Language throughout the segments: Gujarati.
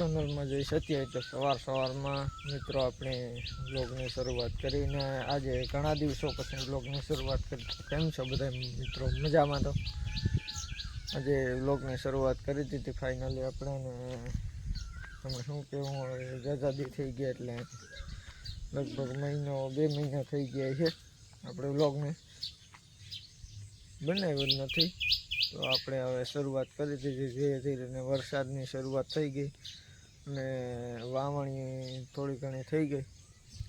ચેનલમાં જઈ શકીએ તો સવાર સવારમાં. મિત્રો, આપણે બ્લોગની શરૂઆત કરીને આજે ઘણા દિવસો પછી બ્લોગની શરૂઆત કરી કેમ છો બધા મિત્રો? મજામાં તો? આજે બ્લોગની શરૂઆત કરી દીધી ફાઇનલી આપણે ને તમે શું કહેવું હવે આઝાદી થઈ ગયા એટલે લગભગ મહિનો, બે મહિના થઈ ગયા છે આપણે બ્લોગને બનાવ્યું જ નથી. તો આપણે હવે શરૂઆત કરી દીધી. ધીરે ધીરે વરસાદની શરૂઆત થઈ ગઈ. અને વાવણી થોડી ઘણી થઈ ગઈ.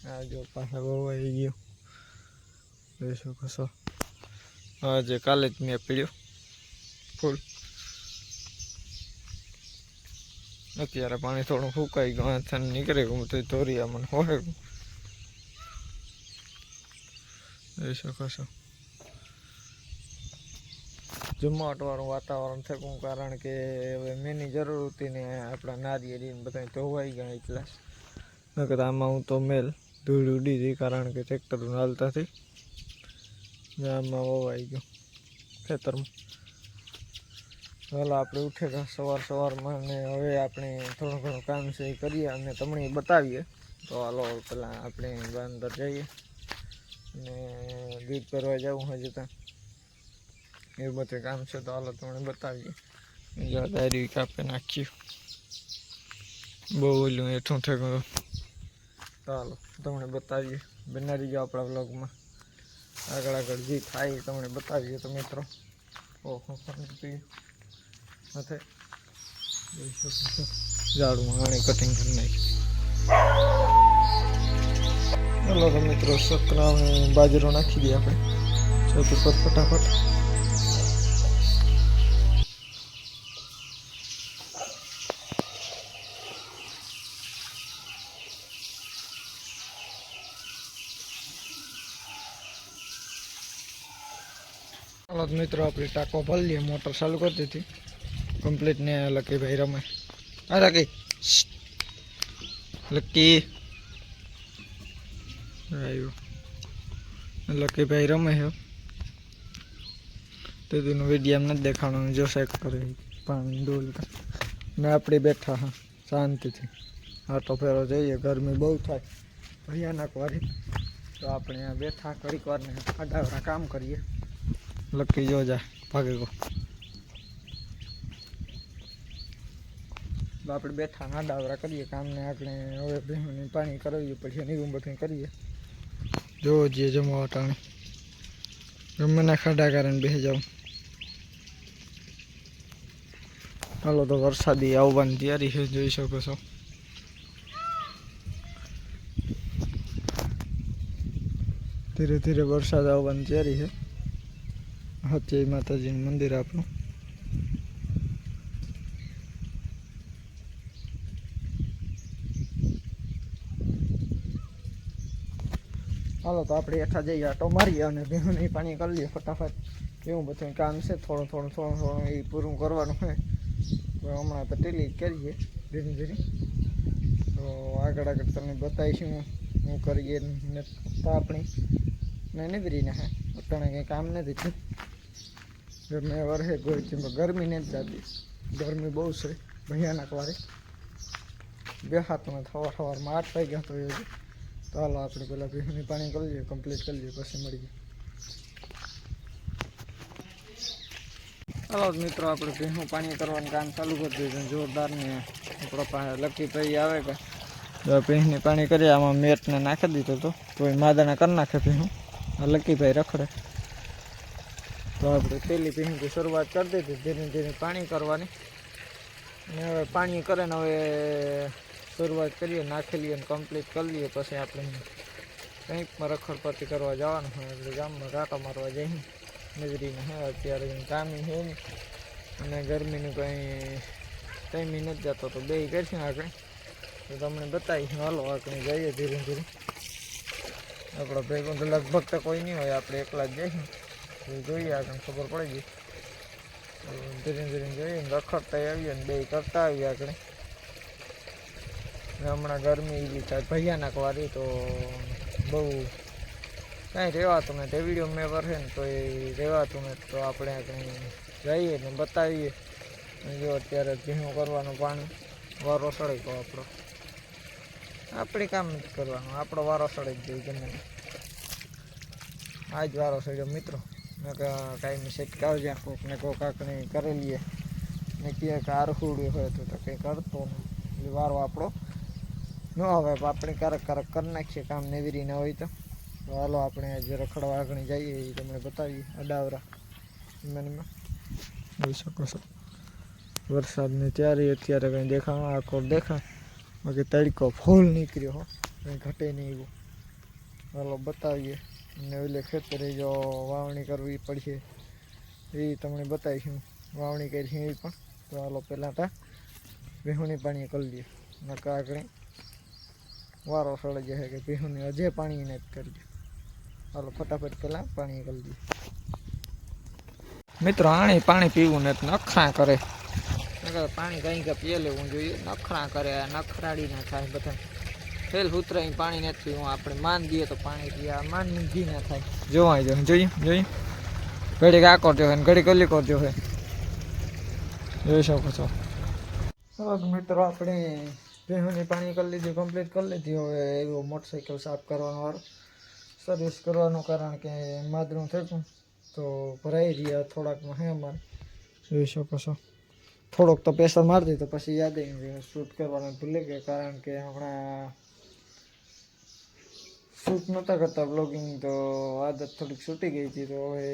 આ જો પાછા વવાઈ ગયો. જોઈ છો. આજે કાલે જ મેં પીડ્યો ફૂલ. અત્યારે પાણી થોડું ફૂંકાઈ ગયું. હાથને નીકળે ગયું. તો ધોરિયા મને હોય જોઈ શકો જમાવટવાળું વાતાવરણ થયું કારણ કે હવે મેની જરૂર હતી ને આપણા નારિયેળી ને બધા ધોવાઈ ગયા એટલા. નકર આમાં હું તો મેલ ધૂળ ઉડી હતી કારણ કે ટ્રેક્ટર હાલતાથી આમાં વવાઈ ગયો ખેતરમાં. ચાલો આપણે ઉઠે ગયા સવાર સવારમાં ને હવે આપણે થોડું ઘણું કામ છે એ કરીએ અને તમને બતાવીએ. તો હાલો પહેલાં આપણે અંદર જઈએ ને દૂધ કરવા જવું હજુ ત્યાં એવું બધું કામ છે તો હાલો તમને બતાવીએ. દારી કાપી નાખ્યું બહુ ઓલું હેઠું થઈ ગયું. તમને બતાવીએ. બનાવી ગયો આપણા બ્લોગમાં આગળ આગળ જે થાય તમને બતાવીએ તો મિત્રો. ઓહો છો ઝાડમાં આણી કટિંગ કરી નાખ્યું. ચાલો તો મિત્રો સકરા બાજરો નાખી દઈએ આપણે. ઉપર ફટાફટ. ચાલો તો મિત્રો, આપણે ટાંકો ભરી લઈએ મોટર ચાલુ કરી દીધી. કમ્પ્લીટ ને લકી ભાઈ રમે. હા, લકી. લકી. આવ્યો લકી ભાઈ રમે છે તો તેનું વીડિયો નથી દેખાવાનું જો શેક કરે પાણી ડોલતા. ને આપણે બેઠા હા, શાંતિથી. આટો ફેરો જઈએ, ગરમી બહુ થાય. ભયાનક વારી. તો આપણે આ બેઠા, ઘડીક વાર ને આડાવરા કામ કરીએ. લકી જો જા ભાગે ગો. આપણે બેઠા ના ડાવરા કરીએ કામને આપણે હવે ભેહુંને પાણી કરાવીએ પછી નીવું બધું કરીએ. જો જે જમવા ટાણે ગમે ના ખાડા કારણ બેસી જાઉં. હાલો તો વરસાદી આવવાની તૈયારી છે જોઈ શકો છો. ધીરે ધીરે વરસાદ આવવાની તૈયારી છે. હચે માતાજીનું મંદિર આપણું. હાલો, તો આપણે એઠા જઈએ, આટો મારીએ અને ભેહું પાણી કરી લઈએ ફટાફટ. એવું બધું કામ છે, થોડું થોડું થોડું થોડું એ પૂરું કરવાનું હોય હમણાં તો ટેલી કરીએ, ધીરે ધીરે. તો આગળ આગળ તમને બતાવીશું, હું કરીએ ને આપણી. ને નીકળીને હે અત્યારે કંઈ કામ નથી થયું. ગમે વરસે ગોળચીમાં ગરમી નથી જતી. ગરમી બહુ છે. ભયાનક વારે. બે હાથમાં થવા સવારમાં આઠ વાગ્યા તો એ તો હાલો આપણે પેલા ભીહની પાણી કરી લઈએ કમ્પ્લીટ કરી લઈએ, પછી મળીએ ચાલો મિત્રો, આપણે ભીહું પાણી કરવાનું કામ ચાલુ કરી દીધું જોરદાર ને આપણા પાસે લકી પૈ આવે કે. તો ભીહની પાણી કરીએ. આમાં મેટને નાખી દીધો તો. કોઈ માદાના કરી નાખે ભીહું આ લકીભાઈ રખડે. તો આપણે પેલી ભીહની શરૂઆત કરી દીધી, ધીરે ધીરે પાણી કરવાની. ને હવે પાણી કરે ને હવે શરૂઆત કરીએ, નાખી લઈએ ને કમ્પ્લીટ કરી લઈએ, પછી આપણે કંઈકમાં રખડપટ્ટી કરવા જવાનું હોય એટલે ગામમાં કાંટા મારવા જઈએ નજરીને હે, અત્યારે કંઈ કામી છે નહીં અને ગરમીનું કંઈ ટાઈમી નથી જતો, તો બે કરીશું આગળ તો તમને બતાવીશું હાલો આપણે જઈએ ધીરે ધીરે. આપણો ભેગું તો લગભગ તો કોઈ નહીં હોય, આપણે એકલા જ જઈશું. તો જોઈએ આગળ ખબર પડી ગઈ. ધીરે ધીરે જોઈએ, ને રખડતા આવીએ ને બે કરતા આવીએ આગળ. હમણાં ગરમી એવી થાય, ભૈયાનાક વારી તો બહુ કાંઈ રહેવાતું નથી. તે વીડિયો મેં છે ને તો એ રહેવાતું નથી. તો આપણે કંઈ જઈએ ને બતાવીએ. જો અત્યારે ભીણું કરવાનું પાણી, વારો સળે ગયો આપણો. આપણે કામ નથી કરવાનું. આપણો વારો સળે જ જોઈએ ગમે તે. આ જ વારો સળ્યો, મિત્રો. કાંઈ સેટ કાવજે કોક ને કાંક નહીં કરી લઈએ. ને કહે કે આરખુડ્યું હોય તો કંઈ કરતો નહીં વારો આપણો ન આવે, પણ આપણે ક્યારેક ક્યારેક કરી નાખીએ, કામ નેવી ના હોય તો. હાલો, આપણે આજે રખડવા આગળ જઈએ, એ તમને બતાવીએ, અડાવરા મનમાં જોઈ શકો છો. વરસાદની તૈયારી અત્યારે કંઈ દેખાવા આખો દેખાય બાકી તડકો ફૂલ નીકળ્યો હો. કંઈ ઘટે નહીં એવું. હાલો, બતાવીએ. અને ઓલે ખેતરે જો વાવણી કરવી પડશે એ તમને બતાવીશું. વાવણી કરી છે એ પણ. તો હાલો પહેલાં તા ભેહુની પાણી કરી દઈએ નકા આગળ વારો સળે જશે કે ભેહુની હજે પાણી ને જ કરી દે હાલો ફટાફટ પહેલાં પાણી કરી દઈએ મિત્રો, આણે પાણી પીવું ને નખરા કરે. પાણી કંઈ કે પીએ લેવું જોઈએ. નખરા કરે નખરાડી ના થાય બધા. ફેલ ઉતરાય પાણી નથી. હું આપણે માન દઈએ તો પાણી પીએ માન ઘી ના થાય. જોવાય જો જોઈએ જોઈએ ઘડીક આ કરજો હોય ઘડીક અલી કરજો હોય. જોઈ શકો છો. મિત્રો આપણે ભેહુની પાણી કરી લીધી કમ્પ્લીટ કરી લીધી. હવે એવો મોટરસાઇકલ સાફ કરવાનો વારો. સર્વિસ કરવાનું કારણ કે માદરું થયું તો ભરાઈ રહ્યા થોડાકમાં હે અમારે. જોઈ શકો છો. થોડોક તો પ્રેશર મારી તો પછી યાદ આવી શૂટ કરવાનું ભૂલી ગયા કારણ કે હમણાં શૂટ નહોતા કરતા બ્લોગિંગ તો આદત થોડીક છૂટી ગઈ હતી, તો હવે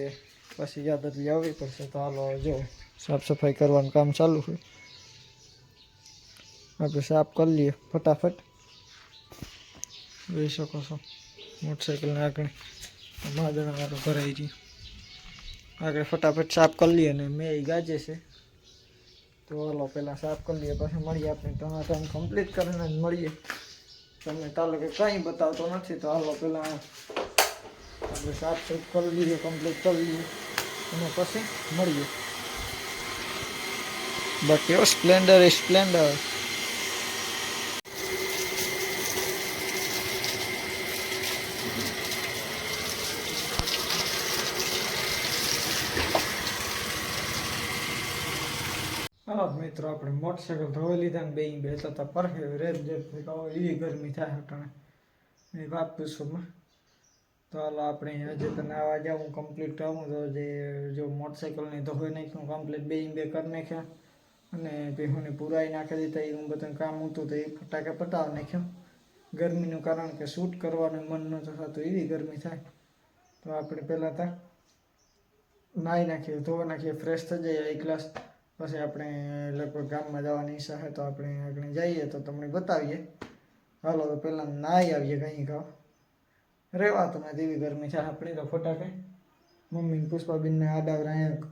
પછી યાદ જ આવવી પડશે, તો હાલો જો સાફ સફાઈ કરવાનું કામ ચાલુ હોય આપણે સાફ કરી લઈએ ફટાફટ. જોઈ શકો છો મોટરસાઇકલને આગળ માદણા વાળું ભરાઈ ગયું. આગળ ફટાફટ સાફ કરી લઈએ ને મેં એ ગાજે છે. તો હાલો, પહેલાં સાફ કરી લઈએ, પછી મળીએ આપણે. તમારા ટાઈમ કમ્પ્લીટ કરીને જ મળીએ. તમને તાલુકે કાંઈ બતાવતો નથી, તો હાલો પહેલાં આપણે સાફ સાફ કરી લઈએ કમ્પ્લીટ કરી લઈએ, અને પછી મળીએ. બાકી સ્પ્લેન્ડર એ સ્પ્લેન્ડર હા મિત્રો આપણે મોટરસાઇકલ ધોઈ લીધા ને બે બેસતા હતા. પરફેક્ટ જેત કહો એવી ગરમી થાય અટાણે. એ વાત પૂછવામાં તો હાલો આપણે હજી તને આવા જાવ હું કમ્પ્લીટ આવું. તો જે, જો મોટરસાઇકલને ધોઈ નાખ્યું કમ્પ્લીટ બે બે કરી નાખ્યા. અને ભેહુને પુરાઈ નાખી દીધા. એ હું બધું કામ હતું તો એ ફટાકે પટાવી નાખ્યો. ગરમીનું કારણ કે શૂટ કરવાનું મન નહોતું થતું. એવી ગરમી થાય. તો આપણે પહેલાં ત્યાં નાહી નાખીએ, ધોવા નાખીએ ફ્રેશ થઈ જઈએ, એક ગ્લાસ પછી આપણે લગભગ ગામમાં જવાની ઈચ્છા છે તો આપણે આગળ જઈએ તો તમને બતાવીએ. હાલો, તો પહેલાં નાહી આવીએ કંઈ ખાવ રહેવા તો દેવી ગરમી છે. આપણે તો ફટાકે. મમ્મી પુષ્પાબેનને આડાવરા અહીંયા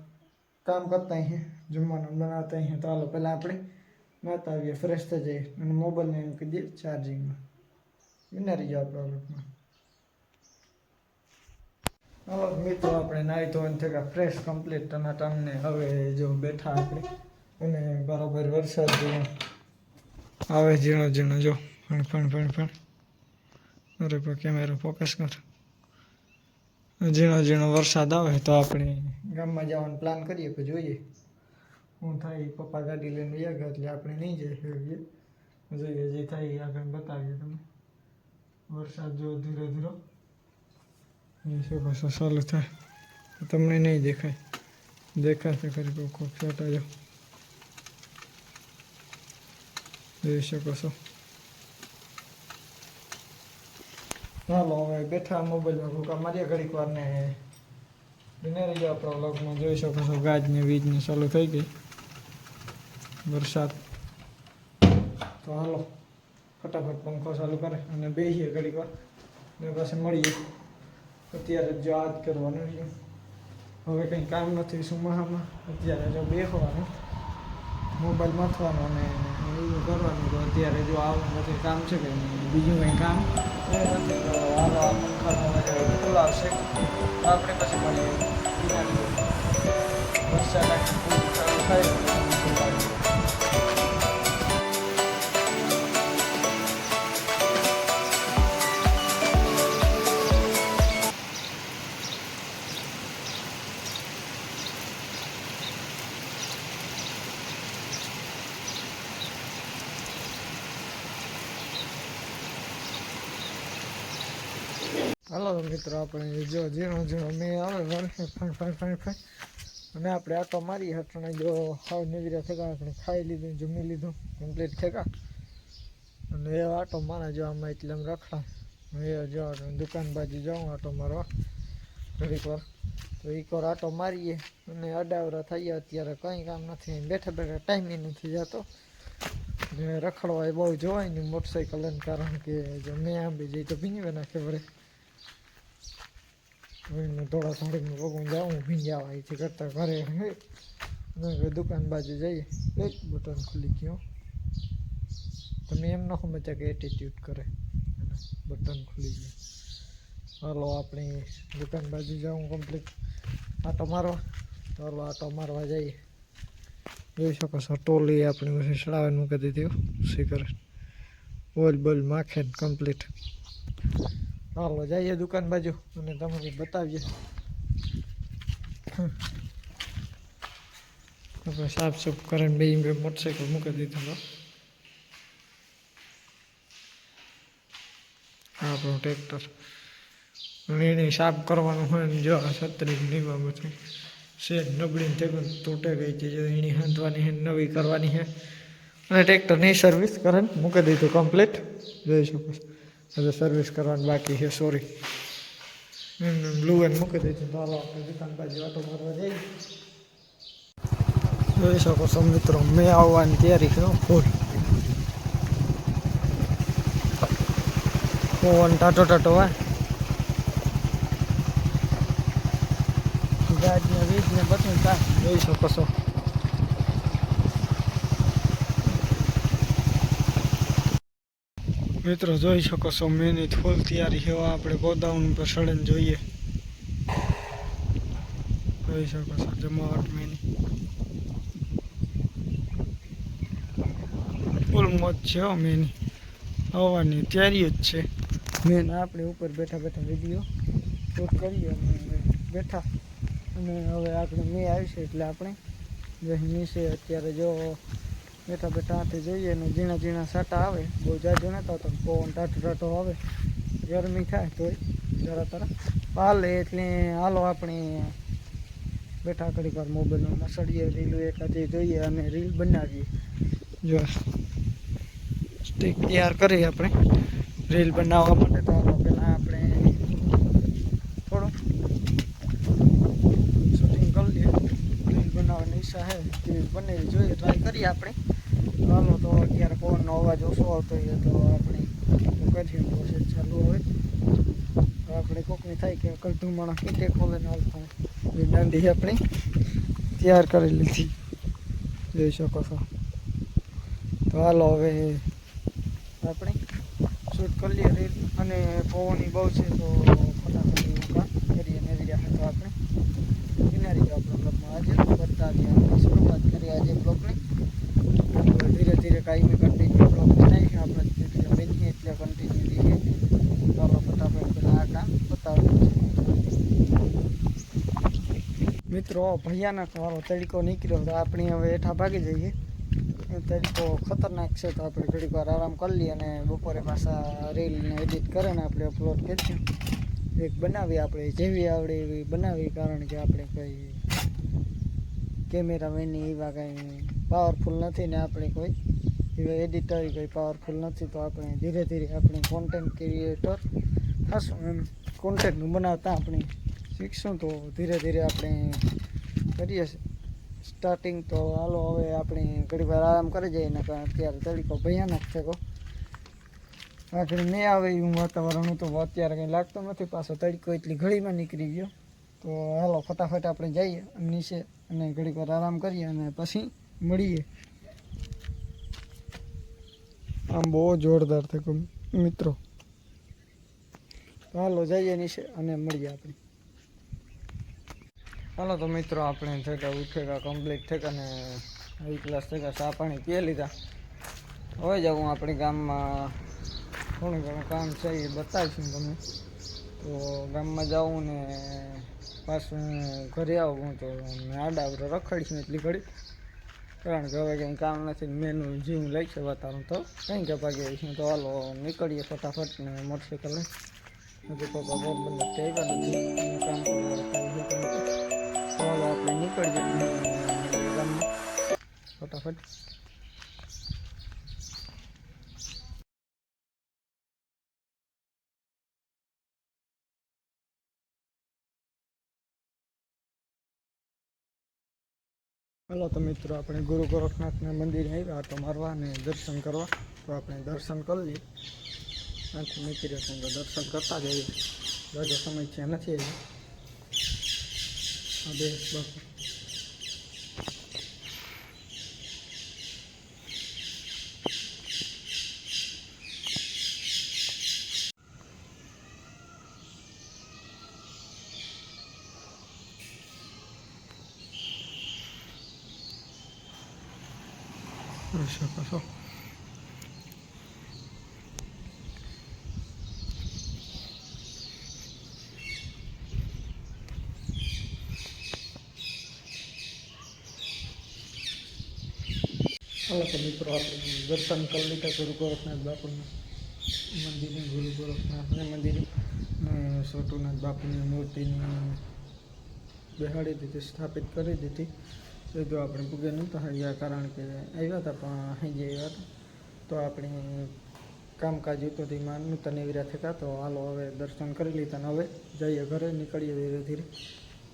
કામ કરતા અહીં જમવાનું બનાવતા અહીંયા તો હાલો, પહેલાં આપણે નાતા આવીએ ફ્રેશ થઈ જઈએ. અને મોબાઈલને એમ કહી દઈએ ચાર્જિંગમાં વિનારી જાઓ પ્રોબ્લેમમાં હાલો મિત્રો, આપણે નાહી ધોઈને થયા ફ્રેશ કમ્પ્લીટ અને તમને હવે જો બેઠા આપણે, અને બરાબર વરસાદ જેવો આવે ઝીણો ઝીણો, જો, ફણ ફણ ફણ ફણ. અરે પણ કેમેરો ફોકસ કર. ઝીણો ઝીણો વરસાદ આવે તો આપણે ગામમાં જવાનો પ્લાન કરીએ તો જોઈએ. હું થાય પપ્પા ગાડી લઈને ગયા એટલે આપણે નહીં જઈ શકીએ જોઈએ જે થાય આગળ બતાવીએ તમે વરસાદ જો ધીરે ધીરે એ શું કશો ચાલુ થાય તમને નહીં દેખાય. દેખાશે ખરી કોક છોટા જો જોઈ શકો છો. ચાલો, હવે બેઠા મોબાઈલમાં ભૂકા મારીએ ઘડીક વાર ને રહી જાઓ આપણા વ્લોગમાં જોઈ શકો છો, ગાજ ને વીજ ને ચાલુ થઈ ગઈ. વરસાદ. તો હાલો, ફટાફટ પંખો ચાલુ કરે અને બેસીએ ઘડીક વાર. ને પાસે મળીએ. અત્યારે જો યાદ કરવાનું છે. હવે કંઈ કામ નથી સુમાહામાં અત્યારે જો બેસવાનું મોબાઈલ મથવાનો અને એવું કરવાનું, તો અત્યારે જો આવું નથી કામ છે કે બીજું કંઈ કામ? નથી આ પંખાનો ખોલાવશે. આપણે પછી મળીએ. વરસાદ આખી પૂરી થાય હાલો મિત્રો, આપણે જો ઝીણો ઝીણો મેં આવે વર્ષે ફણ ફણ ફણ ફણ અને આપણે આટો મારી હટણે જો હાવ નીકળ્યા થેકા આપણે ખાઈ લીધું, જમી લીધું કમ્પ્લીટ થેકા અને એ આટો મારા જો આમાં એટલે એમ રખડા. એ જો દુકાન બાજુ જાઉં આટો મારવા. ઘડીક વાર. તો એક વાર આટો મારીએ. અને અડાવરા થઈએ અત્યારે કંઈ કામ નથી. બેઠા બેઠા ટાઈમ નથી જતો. ને રખડવા એ બહુ જોવાય નહીં મોટરસાઇકલ કારણ કે જો મેં આંબી જઈ તો ભીની નાખે વળે. એને થોડા થોડીક પગું જાઉં ભીંજાવા અહીંથી કરતાં ઘરે દુકાન બાજુ જઈએ. એક બટન ખુલી ગયો. તમે એમ ન સમજ્યા કે એટીટ્યુડ કરે. અને બટન ખુલી ગયું. હાલો, આપણી દુકાન બાજુ જાઉં કમ્પ્લીટ આટો મારવા તો હાલો, આટો મારવા જઈએ. જોઈ શકો છો, ટોલી આપણી પછી સડાવવાનું મૂકી દીધી. શીકર ઓલ બોલ માખે કમ્પ્લીટ હાલો, જઈએ દુકાન બાજુ અને તમને બતાવીએ. આપણે સાફ સૂફ કરીને બે બે મોટરસાઇકલ મૂકી દીધો હતો આપણું ટ્રેક્ટર. એને સાફ કરવાનું હોય ને જો છત્રી નીમાં બધું શેડ નબળીને પણ તૂટે ગઈ છે. એની હાંધવાની છે નવી કરવાની છે અને ટ્રેક્ટરની સર્વિસ કરે મૂકી દીધું કમ્પ્લીટ જોઈ શકો છો. હવે સર્વિસ કરવાની બાકી છે સોરી લુવેન મૂકી દીધું તો હાલો આપણે દુકાન ઓટો મારવા જઈએ જોઈ શકો છો મિત્રો મેં આવવાની તૈયારી છે ફૂલ પવન ટાટો ટાટો હોય ગાડીને વીજને બધું જોઈ શકો છો મિત્રો જોઈ શકો છો મેની ફૂલ તૈયારી સેવા આપણે ગોદાઉન પર સડન જોઈએ. જોઈ શકો છો જમાવટ મેની ફૂલ મોજ છે હો મેની આવવાની તૈયારી જ છે. મેન આપણે ઉપર બેઠા બેઠા વીડિયો શૂટ કરીએ અને બેઠા. અને હવે આપણે મેં આવી છે એટલે આપણે. જે નીચે અત્યારે જો બેઠા બેઠા હાથે જોઈએ અને ઝીણા ઝીણા સાટા આવે, બહુ જાજો નતા તો પવન ટાટો ટાટો આવે, ગરમી થાય તોય, જરા તરા. હાલે એટલે હાલો આપણે બેઠા ઘડીક વાર મોબાઈલમાં મસળીએ, રીલું એકાદી જોઈએ અને રીલ બનાવીએ. જો, સ્ટીક તૈયાર કરી આપણે રીલ બનાવવા માટે. તો હાલો પહેલાં આપણે થોડું શૂટિંગ કરી લઈએ. રીલ બનાવવાની ઈચ્છા છે તે બને, જોઈએ ટ્રાય કરીએ આપણે. હાલો, તો અત્યારે પવનનો અવાજ ઓછો આવતો હોય તો આપણે કરીએ પ્રોસેસ ચાલુ હોય તો આપણે કોકની થાય કે કલટું માણસ કીટે ખોલે ને હાલતા દાંડી આપણે તૈયાર કરી લીધી. જોઈ શકો છો. તો હાલો હવે આપણે શૂટ કરી લઈએ રીલ અને પવનની બહુ છે, તો ફટાફટ કરીએ ને રહ્યા તો આપણે કિનારી આપણા બ્લોગમાં આજે આપણે શરૂઆત કરીએ આજે બ્લોગની આપણે ધીરે ધીરે કાયમી કન્ટિન્યુ બ્લોગ બનાવીએ આપણે જેટલા બનીએ એટલે કન્ટિન્યુ રહીએ ચાલો ફટાફટ પહેલાં આ કામ બતાવીએ મિત્રો ભૈયાના વાળો તડકો નીકળ્યો તો આપણે હવે હેઠા ભાગી જઈએ એ તડકો ખતરનાક છે તો આપણે ઘડીક વાર આરામ કરી લઈએ અને બપોરે પાછા રીલને એડિટ કરીને આપણે અપલોડ કરીશું એક બનાવી આપણે જેવી આવડે એવી બનાવી કારણ કે આપણે કંઈ કેમેરામેનની એવા કંઈ પાવરફુલ નથી ને આપણે કોઈ. એડિટર કોઈ પાવરફુલ નથી તો આપણે ધીરે ધીરે આપણે કોન્ટેન્ટ ક્રિએટર થશું. એમ કોન્ટેન્ટ બનાવતા આપણે શીખશું તો ધીરે ધીરે આપણે કરીએ સ્ટાર્ટિંગ તો હાલો હવે આપણે ઘણી વાર આરામ કરી જઈએ ને કારણ અત્યારે તરીકો ભયાનક છે કહો આગળ નહીં આવે એવું વાતાવરણ તો અત્યારે કંઈ લાગતું નથી. પાછો તડકો એટલી ઘડીમાં નીકળી ગયો. તો હાલો, ફટાફટ આપણે જઈએ નીચે અને ઘડીક વાર આરામ કરીએ અને પછી મળીએ. આમ બહુ જોરદાર થયો મિત્રો. હાલો, જઈએ નીચે અને મળીએ આપણે. હાલો, તો મિત્રો, આપણે થેકા ઉઠેકા કમ્પ્લીટ થેકા અને એક ગ્લાસ થેકા ચા પાણી પી લીધા. હવે જાઉં આપણે ગામમાં. થોડું ઘણું કામ છે એ બતાવીશું તમને. તો ગામમાં જાઉં ને પાછું ઘરે આવું તો આડાવરો રખડીશું એટલી ઘડી. કારણ કે હવે કંઈ કામ નથી મેનું જીવ લઈ છે વાતાવરણ તો. કંઈ કે છે, તો હાલો નીકળીએ ફટાફટ ને મોટરસાઇકલ લઈ પપ્પા બહુ બધા આવ્યા નથી, કામ. તો હાલો આપણે નીકળી જઈએ ફટાફટ. હાલો તો મિત્રો, આપણે ગુરુ ગોરખનાથના મંદિરે આવ્યા તો મારવા અને દર્શન કરવા. તો આપણે દર્શન કરી લઈએ. ત્યાંથી નીકળ્યો છું દર્શન કરતા જઈએ. બધો સમય છે, નથી આવ્યો. હા બે બાપુ. કરી શકો છો તો મિત્રો, આપણે દર્શન કરી લીધા ગુરુ ગોરખનાથ બાપુના મંદિરે ગુરુ ગોરખનાથના મંદિરે સોટુનાથ બાપુની મૂર્તિની બેહાડી દીધી, સ્થાપિત કરી દીધી. સીધું આપણે પૂગે નહોતા આવ્યા કારણ કે આવ્યા હતા, પણ અહીં જે આવ્યા હતા. તો આપણે કામકાજ હતું તેમાં નૂતન એવી થતા તો હાલો હવે દર્શન કરી લીધા ને હવે જઈએ ઘરે, નીકળીએ ધીરે ધીરે.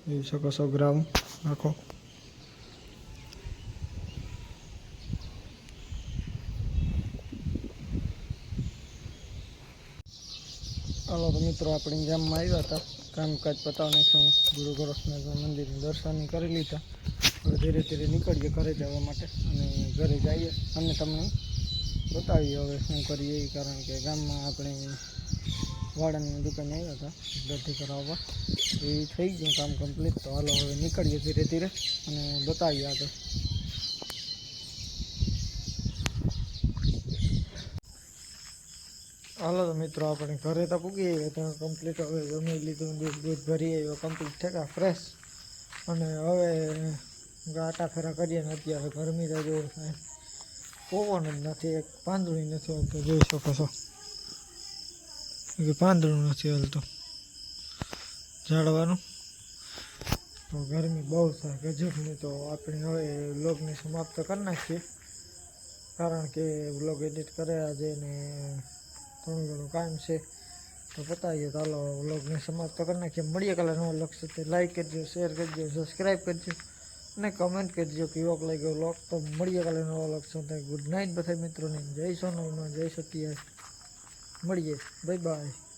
જોઈ શકો છો ગ્રામ આખો હાલો તો મિત્રો, આપણે ગામમાં આવ્યા હતા. કામકાજ પતાવ નાખ્યું ગુરુ ગોરખનાથ મંદિરના દર્શન કરી લીધા. હવે ધીરે ધીરે નીકળીએ ઘરે જવા માટે અને ઘરે જઈએ. અને તમને બતાવીએ હવે શું કરીએ એ કારણ કે ગામમાં આપણે વાળાની દુકાને આવ્યા હતા દર્દી કરાવવા. એ થઈ ગયું કામ કમ્પ્લીટ તો હાલો હવે નીકળીએ ધીરે ધીરે અને બતાવીએ આગળ. હાલો તો મિત્રો, આપણે ઘરે તો પૂગી આવ્યા ત્યાં કમ્પ્લીટ હવે જમી લીધું, દૂધ દૂધ ભરી આવ્યો કમ્પ્લીટ થયા ફ્રેશ અને હવે ગાટા ફેરા કરીએ ને અત્યારે ગરમી તો જેવું થાય. પવન જ નથી, એક પાંદડું નથી હાલતું જોઈ શકો છો. કે પાંદડું નથી હલતું જાળવાનું તો ગરમી બહુ થાય ગજબની તો આપણે હવે વ્લોગને સમાપ્ત કરી નાખીએ. કારણ કે વ્લોગ એડિટ કર્યા આજે ને થોડું ઘણું કામ છે, તો બતાવીએ તો હાલો વ્લોગને સમાપ્ત કરી નાખીએ. મળીએ કાલે નવો વ્લોગ સાથે. લાઈક કરજો શેર કરજો સબસ્ક્રાઈબ કરજો અને કમેન્ટ કરજો કેવોક લાગ્યો વ્લોગ. તો મળીએ કાલે નવો વ્લોગ સાથે. ગુડ નાઇટ બધા મિત્રોને. જય સોનલમાં જય સત્યા મળીએ. Bye bye